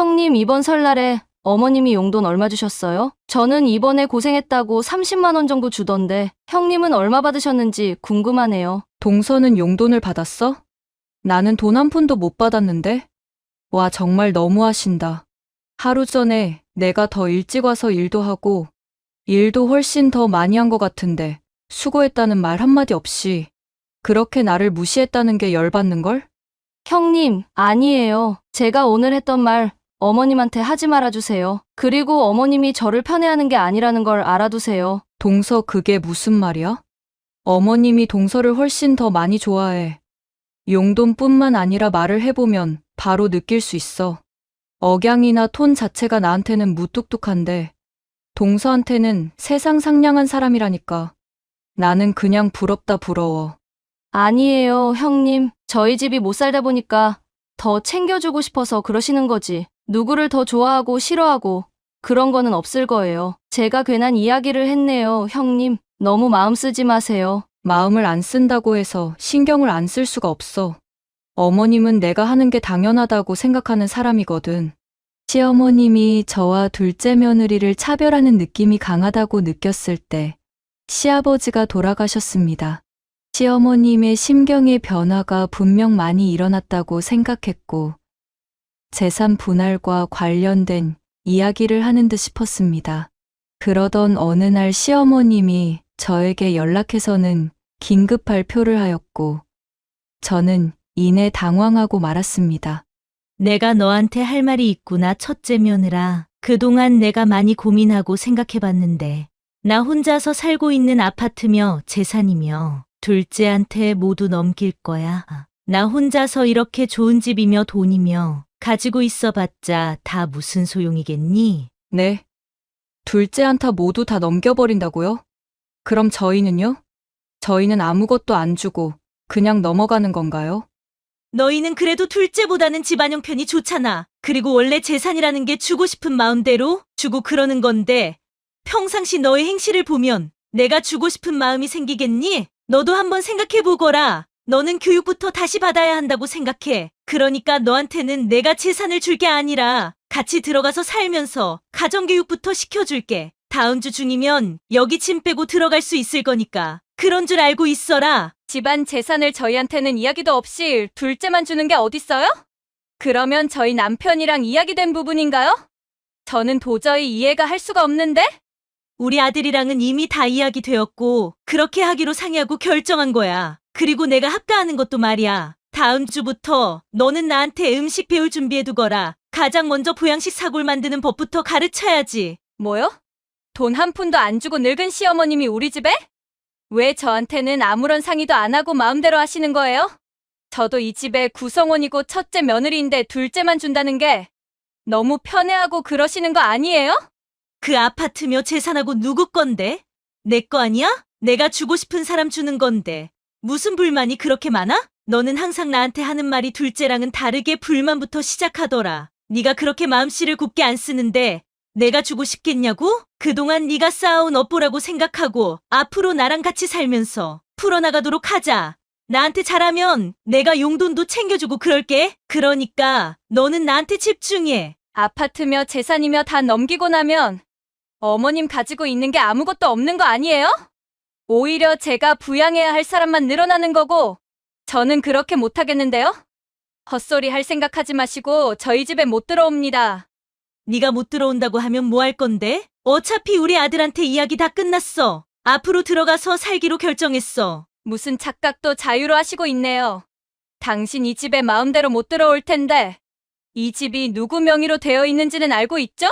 형님, 이번 설날에 어머님이 용돈 얼마 주셨어요? 저는 이번에 고생했다고 30만 원 정도 주던데 형님은 얼마 받으셨는지 궁금하네요. 동서는 용돈을 받았어? 나는 돈 한 푼도 못 받았는데? 와, 정말 너무하신다. 하루 전에 내가 더 일찍 와서 일도 하고, 일도 훨씬 더 많이 한 것 같은데, 수고했다는 말 한마디 없이, 그렇게 나를 무시했다는 게 열받는걸? 형님, 아니에요. 제가 오늘 했던 말 어머님한테 하지 말아주세요. 그리고 어머님이 저를 편애하는 게 아니라는 걸 알아두세요. 동서 그게 무슨 말이야? 어머님이 동서를 훨씬 더 많이 좋아해. 용돈뿐만 아니라 말을 해보면 바로 느낄 수 있어. 억양이나 톤 자체가 나한테는 무뚝뚝한데, 동서한테는 세상 상냥한 사람이라니까. 나는 그냥 부럽다 부러워. 아니에요, 형님. 저희 집이 못 살다 보니까 더 챙겨주고 싶어서 그러시는 거지. 누구를 더 좋아하고 싫어하고 그런 거는 없을 거예요. 제가 괜한 이야기를 했네요, 형님. 너무 마음 쓰지 마세요. 마음을 안 쓴다고 해서 신경을 안 쓸 수가 없어. 어머님은 내가 하는 게 당연하다고 생각하는 사람이거든. 시어머님이 저와 둘째 며느리를 차별하는 느낌이 강하다고 느꼈을 때 시아버지가 돌아가셨습니다. 시어머님의 심경의 변화가 분명 많이 일어났다고 생각했고 재산 분할과 관련된 이야기를 하는 듯 싶었습니다. 그러던 어느 날 시어머님이 저에게 연락해서는 긴급 발표를 하였고, 저는 이내 당황하고 말았습니다. 내가 너한테 할 말이 있구나, 첫째 며느라. 그동안 내가 많이 고민하고 생각해봤는데, 나 혼자서 살고 있는 아파트며 재산이며, 둘째한테 모두 넘길 거야. 나 혼자서 이렇게 좋은 집이며 돈이며, 가지고 있어봤자 다 무슨 소용이겠니? 네. 둘째 한타 모두 다 넘겨버린다고요? 그럼 저희는요? 저희는 아무것도 안 주고 그냥 넘어가는 건가요? 너희는 그래도 둘째보다는 집안 형편이 좋잖아. 그리고 원래 재산이라는 게 주고 싶은 마음대로 주고 그러는 건데 평상시 너의 행실을 보면 내가 주고 싶은 마음이 생기겠니? 너도 한번 생각해보거라. 너는 교육부터 다시 받아야 한다고 생각해. 그러니까 너한테는 내가 재산을 줄 게 아니라 같이 들어가서 살면서 가정교육부터 시켜줄게. 다음 주 중이면 여기 짐 빼고 들어갈 수 있을 거니까. 그런 줄 알고 있어라. 집안 재산을 저희한테는 이야기도 없이 둘째만 주는 게 어딨어요? 그러면 저희 남편이랑 이야기된 부분인가요? 저는 도저히 이해가 할 수가 없는데? 우리 아들이랑은 이미 다 이야기 되었고, 그렇게 하기로 상의하고 결정한 거야. 그리고 내가 합가하는 것도 말이야. 다음 주부터 너는 나한테 음식 배울 준비해두거라. 가장 먼저 보양식 사골 만드는 법부터 가르쳐야지. 뭐요? 돈 한 푼도 안 주고 늙은 시어머님이 우리 집에? 왜 저한테는 아무런 상의도 안 하고 마음대로 하시는 거예요? 저도 이 집의 구성원이고 첫째 며느리인데 둘째만 준다는 게 너무 편애하고 그러시는 거 아니에요? 그 아파트며 재산하고 누구 건데? 내 거 아니야? 내가 주고 싶은 사람 주는 건데. 무슨 불만이 그렇게 많아? 너는 항상 나한테 하는 말이 둘째랑은 다르게 불만부터 시작하더라. 네가 그렇게 마음씨를 곱게 안 쓰는데 내가 주고 싶겠냐고? 그동안 네가 쌓아온 업보라고 생각하고 앞으로 나랑 같이 살면서 풀어나가도록 하자. 나한테 잘하면 내가 용돈도 챙겨주고 그럴게. 그러니까 너는 나한테 집중해. 아파트며 재산이며 다 넘기고 나면 어머님 가지고 있는 게 아무것도 없는 거 아니에요? 오히려 제가 부양해야 할 사람만 늘어나는 거고 저는 그렇게 못하겠는데요? 헛소리 할 생각하지 마시고 저희 집에 못 들어옵니다. 네가 못 들어온다고 하면 뭐 할 건데? 어차피 우리 아들한테 이야기 다 끝났어. 앞으로 들어가서 살기로 결정했어. 무슨 착각도 자유로 하시고 있네요. 당신 이 집에 마음대로 못 들어올 텐데 이 집이 누구 명의로 되어 있는지는 알고 있죠?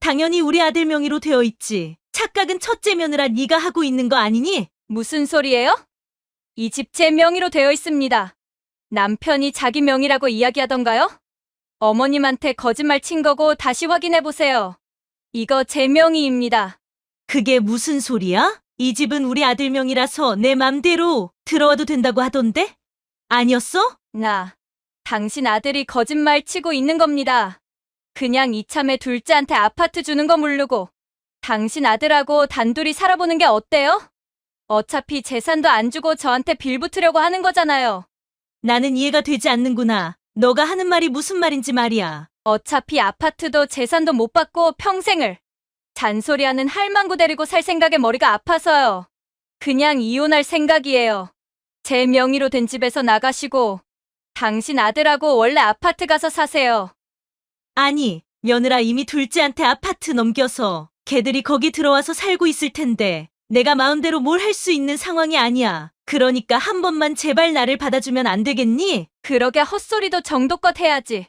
당연히 우리 아들 명의로 되어 있지. 착각은 첫째 며느라 네가 하고 있는 거 아니니? 무슨 소리예요? 이 집 제 명의로 되어 있습니다. 남편이 자기 명의라고 이야기하던가요? 어머님한테 거짓말 친 거고 다시 확인해 보세요. 이거 제 명의입니다. 그게 무슨 소리야? 이 집은 우리 아들 명이라서 내 맘대로 들어와도 된다고 하던데? 아니었어? 나, 당신 아들이 거짓말 치고 있는 겁니다. 그냥 이참에 둘째한테 아파트 주는 거 모르고 당신 아들하고 단둘이 살아보는 게 어때요? 어차피 재산도 안 주고 저한테 빌붙으려고 하는 거잖아요. 나는 이해가 되지 않는구나. 너가 하는 말이 무슨 말인지 말이야. 어차피 아파트도 재산도 못 받고 평생을 잔소리하는 할망구 데리고 살 생각에 머리가 아파서요. 그냥 이혼할 생각이에요. 제 명의로 된 집에서 나가시고 당신 아들하고 원래 아파트 가서 사세요. 아니, 며느라 이미 둘째한테 아파트 넘겨서 걔들이 거기 들어와서 살고 있을 텐데 내가 마음대로 뭘 할 수 있는 상황이 아니야. 그러니까 한 번만 제발 나를 받아주면 안 되겠니? 그러게 헛소리도 정도껏 해야지.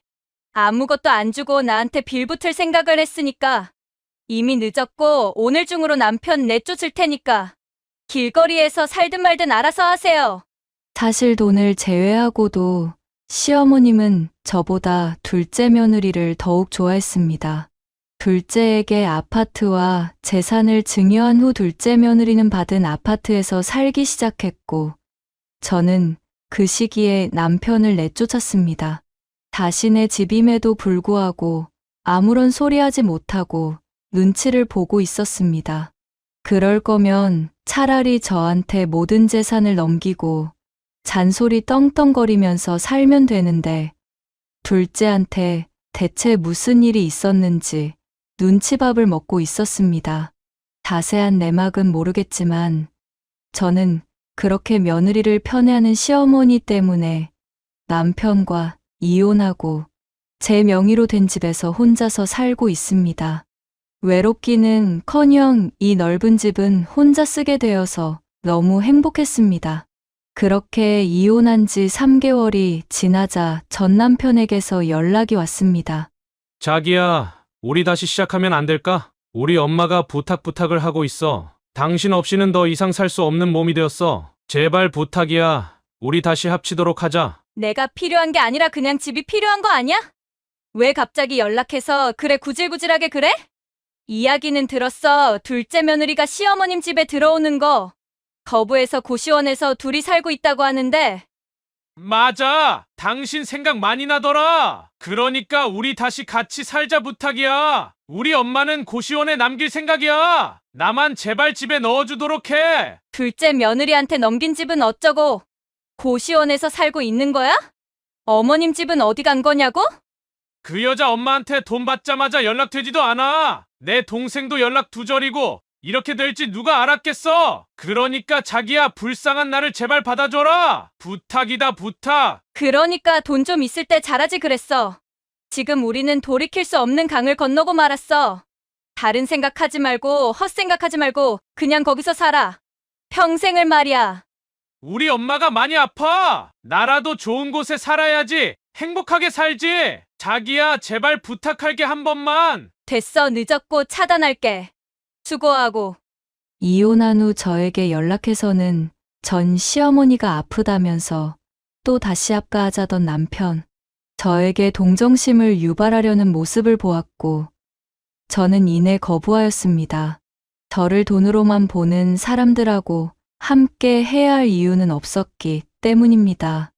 아무것도 안 주고 나한테 빌붙을 생각을 했으니까 이미 늦었고 오늘 중으로 남편 내쫓을 테니까 길거리에서 살든 말든 알아서 하세요. 사실 돈을 제외하고도 시어머님은 저보다 둘째 며느리를 더욱 좋아했습니다. 둘째에게 아파트와 재산을 증여한 후 둘째 며느리는 받은 아파트에서 살기 시작했고, 저는 그 시기에 남편을 내쫓았습니다. 자신의 집임에도 불구하고 아무런 소리 하지 못하고 눈치를 보고 있었습니다. 그럴 거면 차라리 저한테 모든 재산을 넘기고 잔소리 떵떵거리면서 살면 되는데, 둘째한테 대체 무슨 일이 있었는지 눈치밥을 먹고 있었습니다. 자세한 내막은 모르겠지만, 저는 그렇게 며느리를 편애하는 시어머니 때문에 남편과 이혼하고 제 명의로 된 집에서 혼자서 살고 있습니다. 외롭기는 커녕 이 넓은 집은 혼자 쓰게 되어서 너무 행복했습니다. 그렇게 이혼한 지 3개월이 지나자 전 남편에게서 연락이 왔습니다. 자기야, 우리 다시 시작하면 안 될까? 우리 엄마가 부탁 부탁을 하고 있어. 당신 없이는 더 이상 살 수 없는 몸이 되었어. 제발 부탁이야. 우리 다시 합치도록 하자. 내가 필요한 게 아니라 그냥 집이 필요한 거 아니야? 왜 갑자기 연락해서 그래 구질구질하게 그래? 이야기는 들었어. 둘째 며느리가 시어머님 집에 들어오는 거. 거부해서 고시원에서 둘이 살고 있다고 하는데 맞아. 당신 생각 많이 나더라. 그러니까 우리 다시 같이 살자 부탁이야. 우리 엄마는 고시원에 남길 생각이야. 나만 제발 집에 넣어주도록 해. 둘째 며느리한테 넘긴 집은 어쩌고 고시원에서 살고 있는 거야? 어머님 집은 어디 간 거냐고? 그 여자 엄마한테 돈 받자마자 연락되지도 않아. 내 동생도 연락 두절이고 이렇게 될지 누가 알았겠어. 그러니까 자기야 불쌍한 나를 제발 받아줘라. 부탁이다 부탁. 그러니까 돈 좀 있을 때 잘하지 그랬어. 지금 우리는 돌이킬 수 없는 강을 건너고 말았어. 다른 생각하지 말고 헛생각하지 말고 그냥 거기서 살아. 평생을 말이야. 우리 엄마가 많이 아파. 나라도 좋은 곳에 살아야지. 행복하게 살지. 자기야 제발 부탁할게 한 번만. 됐어 늦었고 차단할게. 수고하고. 이혼한 후 저에게 연락해서는 전 시어머니가 아프다면서 또 다시 합가하자던 남편. 저에게 동정심을 유발하려는 모습을 보았고, 저는 이내 거부하였습니다. 저를 돈으로만 보는 사람들하고 함께 해야 할 이유는 없었기 때문입니다.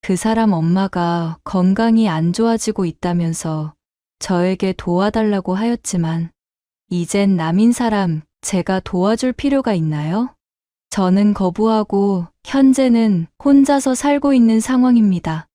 그 사람 엄마가 건강이 안 좋아지고 있다면서 저에게 도와달라고 하였지만, 이젠 남인 사람 제가 도와줄 필요가 있나요? 저는 거부하고 현재는 혼자서 살고 있는 상황입니다.